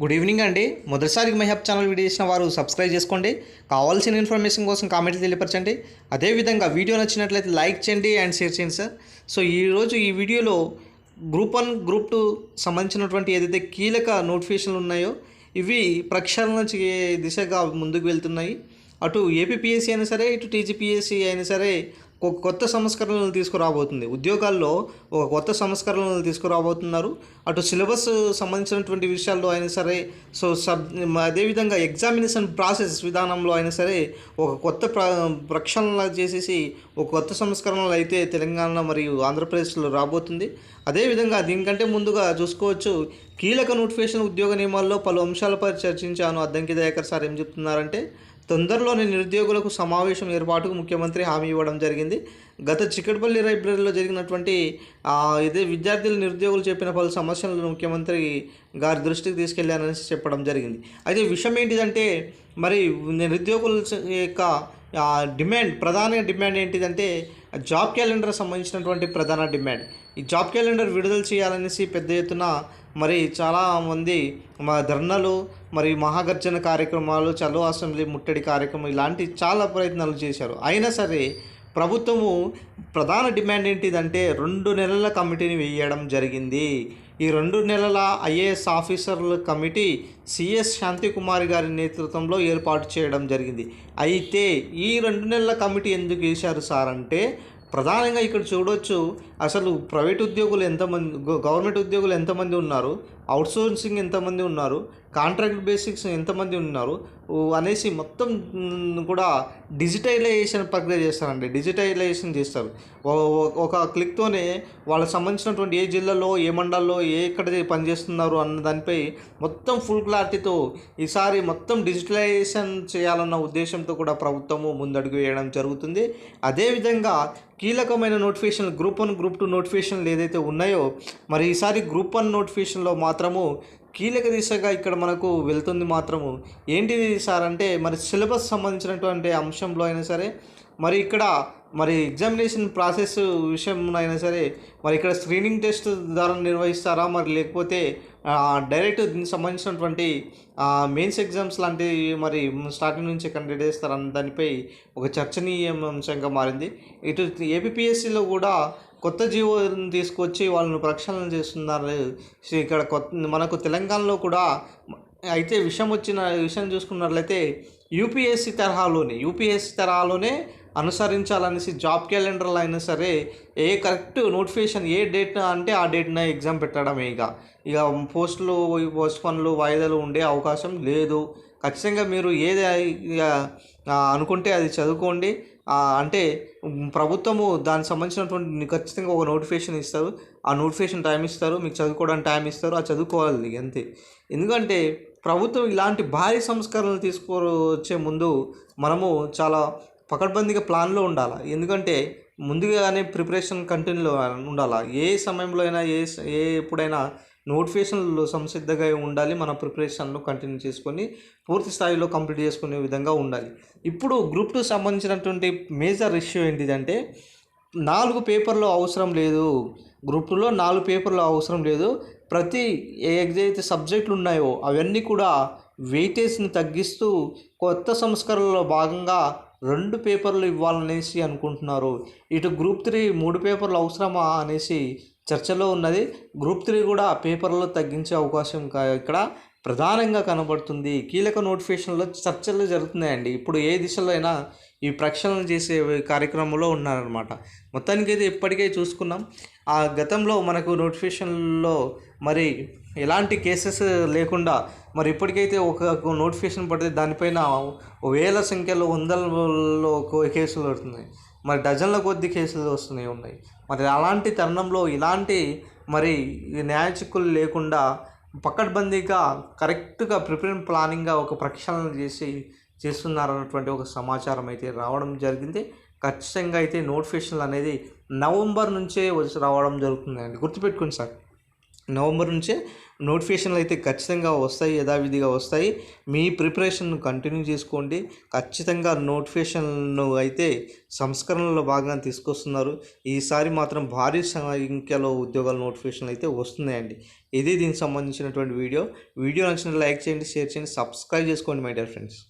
Good evening అండి. మొదటిసారి మహిప్ channel video చేసిన వారు సబ్స్క్రైబ్ చేసుకోండి. కావాల్సిన ఇన్ఫర్మేషన్ కోసం కామెంట్లు తెలియపరచండి. అదేవిధంగా వీడియో నచ్చినట్లయితే లైక్ చేయండి అండ్ షేర్ చేయండి సార్. సో ఈరోజు ఈ వీడియోలో గ్రూప్ వన్ గ్రూప్ టూ సంబంధించినటువంటి ఏదైతే కీలక నోటిఫికేషన్లు ఉన్నాయో ఇవి ప్రక్షాళన దిశగా ముందుకు వెళ్తున్నాయి. అటు ఏపీపీఎస్సీ అయినా సరే ఇటు టీజీపీఎస్సీ అయినా సరే ఒక కొత్త సంస్కరణలు తీసుకురాబోతుంది. ఉద్యోగాల్లో ఒక కొత్త సంస్కరణలు తీసుకురాబోతున్నారు. అటు సిలబస్ సంబంధించినటువంటి విషయాల్లో అయినా సరే సో సబ్ అదేవిధంగా ఎగ్జామినేషన్ ప్రాసెస్ విధానంలో అయినా సరే ఒక కొత్త ప్ర ప్రక్షాళన చేసేసి ఒక కొత్త సంస్కరణలు అయితే తెలంగాణ మరియు ఆంధ్రప్రదేశ్లో రాబోతుంది. అదేవిధంగా దీనికంటే ముందుగా చూసుకోవచ్చు కీలక నోటిఫికేషన్ ఉద్యోగ నియమాల్లో పలు అంశాలపై చర్చించాను. అద్దంకి దయాకర్ సార్ ఏం చెప్తున్నారంటే తొందరలోనే నిరుద్యోగులకు సమావేశం ఏర్పాటుకు ముఖ్యమంత్రి హామీ ఇవ్వడం జరిగింది. గత చిక్కడపల్లి లైబ్రరీలో జరిగినటువంటి ఇదే విద్యార్థులు నిరుద్యోగులు చెప్పిన పలు సమస్యలను ముఖ్యమంత్రి గారి దృష్టికి తీసుకెళ్ళానని చెప్పడం జరిగింది. అయితే విషయం ఏంటిదంటే మరి నిరుద్యోగుల యొక్క డిమాండ్ ప్రధాన డిమాండ్ ఏంటిదంటే జాబ్ క్యాలెండర్ సంబంధించినటువంటి ప్రధాన డిమాండ్. ఈ జాబ్ క్యాలెండర్ విడుదల చేయాలనేసి పెద్ద ఎత్తున మరి చాలామంది మా ధర్నాలు మరి మహాగర్జన కార్యక్రమాలు చలో అసెంబ్లీ ముట్టడి కార్యక్రమం ఇలాంటి చాలా ప్రయత్నాలు చేశారు. అయినా సరే ప్రభుత్వము ప్రధాన డిమాండ్ ఏంటిదంటే రెండు నెలల కమిటీని వేయడం జరిగింది. ఈ రెండు నెలల ఐఏఎస్ ఆఫీసర్ల కమిటీ సిఎస్ శాంతికుమారి గారి నేతృత్వంలో ఏర్పాటు చేయడం జరిగింది. అయితే ఈ రెండు నెలల కమిటీ ఎందుకు వేశారు సార్ అంటే ప్రధానంగా ఇక్కడ చూడవచ్చు అసలు ప్రైవేట్ ఉద్యోగులు ఎంతమంది గవర్నమెంట్ ఉద్యోగులు ఎంతమంది ఉన్నారు? అవుట్సోర్సింగ్ ఎంతమంది ఉన్నారు? కాంట్రాక్ట్ బేసిక్స్ ఎంతమంది ఉన్నారు? అనేసి మొత్తం కూడా డిజిటలైజేషన్ ప్రక్రియ చేస్తారండి. డిజిటలైజేషన్ చేస్తారు. ఒక క్లిక్తోనే వాళ్ళకి సంబంధించినటువంటి ఏ జిల్లాలో ఏ మండల్లో ఏ ఎక్కడ పనిచేస్తున్నారు అన్న దానిపై మొత్తం ఫుల్ క్లారిటీతో ఈసారి మొత్తం డిజిటలైజేషన్ చేయాలన్న ఉద్దేశంతో కూడా ప్రభుత్వము ముందడుగు వేయడం జరుగుతుంది. అదేవిధంగా కీలకమైన notification group one group two నోటిఫికేషన్లు ఏదైతే ఉన్నాయో మరి ఈసారి గ్రూప్ వన్ నోటిఫికేషన్లో మాత్రము కీలక దిశగా ఇక్కడ మనకు వెళ్తుంది మాత్రము. ఏంటిది సార్ అంటే మరి సిలబస్ సంబంధించినటువంటి అంశంలో అయినా సరే మరి ఇక్కడ మరి ఎగ్జామినేషన్ ప్రాసెస్ విషయంలో అయినా సరే మరి ఇక్కడ స్క్రీనింగ్ టెస్ట్ ద్వారా నిర్వహిస్తారా? మరి లేకపోతే డైరెక్ట్ దీనికి సంబంధించినటువంటి మెయిన్స్ ఎగ్జామ్స్ లాంటివి మరి స్టార్టింగ్ నుంచి కండక్ట్ చేస్తారన్న దానిపై ఒక చర్చనీయాంశంగా మారింది. ఇటు ఏపీఎస్సిలో కూడా కొత్త జీవోని తీసుకొచ్చి వాళ్ళని ప్రక్షాళన చేస్తున్నారు. లేదు. ఇక్కడ కొత్త మనకు తెలంగాణలో కూడా అయితే విషయం వచ్చిన విషయం చూసుకున్నట్లయితే యూపీఎస్సి తరహాలోనే యూపీఎస్సి తరహాలోనే అనుసరించాలనేసి జాబ్ క్యాలెండర్లో అయినా సరే ఏ కరెక్ట్ నోటిఫికేషన్ ఏ డేట్ అంటే ఆ డేట్న ఎగ్జామ్ పెట్టడమే ఇక. ఇక పోస్టులు పోస్ట్ పనులు వాయిదాలు ఉండే అవకాశం లేదు. ఖచ్చితంగా మీరు ఏది ఇక, అనుకుంటే అది చదువుకోండి. అంటే ప్రభుత్వము దానికి సంబంధించినటువంటి ఖచ్చితంగా ఒక నోటిఫికేషన్ ఇస్తారు. ఆ నోటిఫికేషన్ టైం ఇస్తారు. మీకు చదువుకోవడానికి టైం ఇస్తారు. ఆ చదువుకోవాలి అంతే. ఎందుకంటే ప్రభుత్వం ఇలాంటి భారీ సంస్కరణలు తీసుకొచ్చే ముందు మనము చాలా పకడ్బందీగా ప్లాన్లో ఉండాలి? ఎందుకంటే ముందుగానే ప్రిపరేషన్ కంటిన్యూలో ఉండాలి? ఏ సమయంలో అయినా ఏ ఏ ఎప్పుడైనా నోటిఫికేషన్లో సంసిద్ధంగా ఉండాలి. మన ప్రిపరేషన్ను కంటిన్యూ చేసుకొని పూర్తి స్థాయిలో కంప్లీట్ చేసుకునే విధంగా ఉండాలి. ఇప్పుడు గ్రూప్ టూ సంబంధించినటువంటి మేజర్ ఇష్యూ ఏంటిదంటే నాలుగు పేపర్లు అవసరం లేదు. గ్రూప్ టూలో నాలుగు పేపర్లు అవసరం లేదు. ప్రతి ఏదైతే సబ్జెక్టులు ఉన్నాయో అవన్నీ కూడా వెయిటేజ్ని తగ్గిస్తూ కొత్త సంస్కరణలో భాగంగా రెండు పేపర్లు ఇవ్వాలనేసి అనుకుంటున్నారు. ఇటు గ్రూప్ త్రీ మూడు పేపర్లు అవసరమా అనేసి చర్చలో ఉన్నది. గ్రూప్ త్రీ కూడా ఆ పేపర్లో తగ్గించే అవకాశం కా- ఇక్కడ ప్రధానంగా కనబడుతుంది. కీలక నోటిఫికేషన్లో చర్చలు జరుగుతున్నాయండి. ఇప్పుడు ఏ దిశలో అయినా ఈ ప్రక్షాళన చేసే కార్యక్రమంలో ఉన్నారనమాట మొత్తానికైతే ఇప్పటికే చూసుకున్నాం. ఆ గతంలో మనకు నోటిఫికేషన్లో మరి ఎలాంటి కేసెస్ లేకుండా మరి ఇప్పటికైతే ఒక నోటిఫికేషన్ పడితే దానిపైన వేల సంఖ్యలో వందలలో కేసులు పడుతున్నాయి మరి డజన్ల కొద్ది కేసులు వస్తున్నాయి ఉన్నాయి. మరి అలాంటి తరుణంలో ఇలాంటి మరి ఈ న్యాయ చిక్కులు లేకుండా పకడ్బందీగా కరెక్ట్గా ప్రిపేర్ ప్లానింగ్గా ఒక ప్రక్షాళన చేసి చేస్తున్నారన్నటువంటి ఒక సమాచారం అయితే రావడం జరిగింది. ఖచ్చితంగా అయితే నోటిఫికేషన్లు అనేది నవంబర్ నుంచే వచ్చి రావడం జరుగుతుందండి. గుర్తుపెట్టుకోండి సార్. నవంబర్ నుంచే నోటిఫికేషన్లు అయితే ఖచ్చితంగా వస్తాయి యథావిధిగా వస్తాయి. మీ ప్రిపరేషన్ను కంటిన్యూ చేసుకోండి. ఖచ్చితంగా నోటిఫికేషన్ను అయితే సంస్కరణలో భాగంగా తీసుకొస్తున్నారు. ఈసారి మాత్రం భారీ సంఖ్యలో ఉద్యోగాల నోటిఫికేషన్లు అయితే వస్తున్నాయండి. ఇది దీనికి సంబంధించినటువంటి వీడియో. వీడియో నచ్చిన లైక్ చేయండి షేర్ చేయండి సబ్స్క్రైబ్ చేసుకోండి మై డియర్ ఫ్రెండ్స్.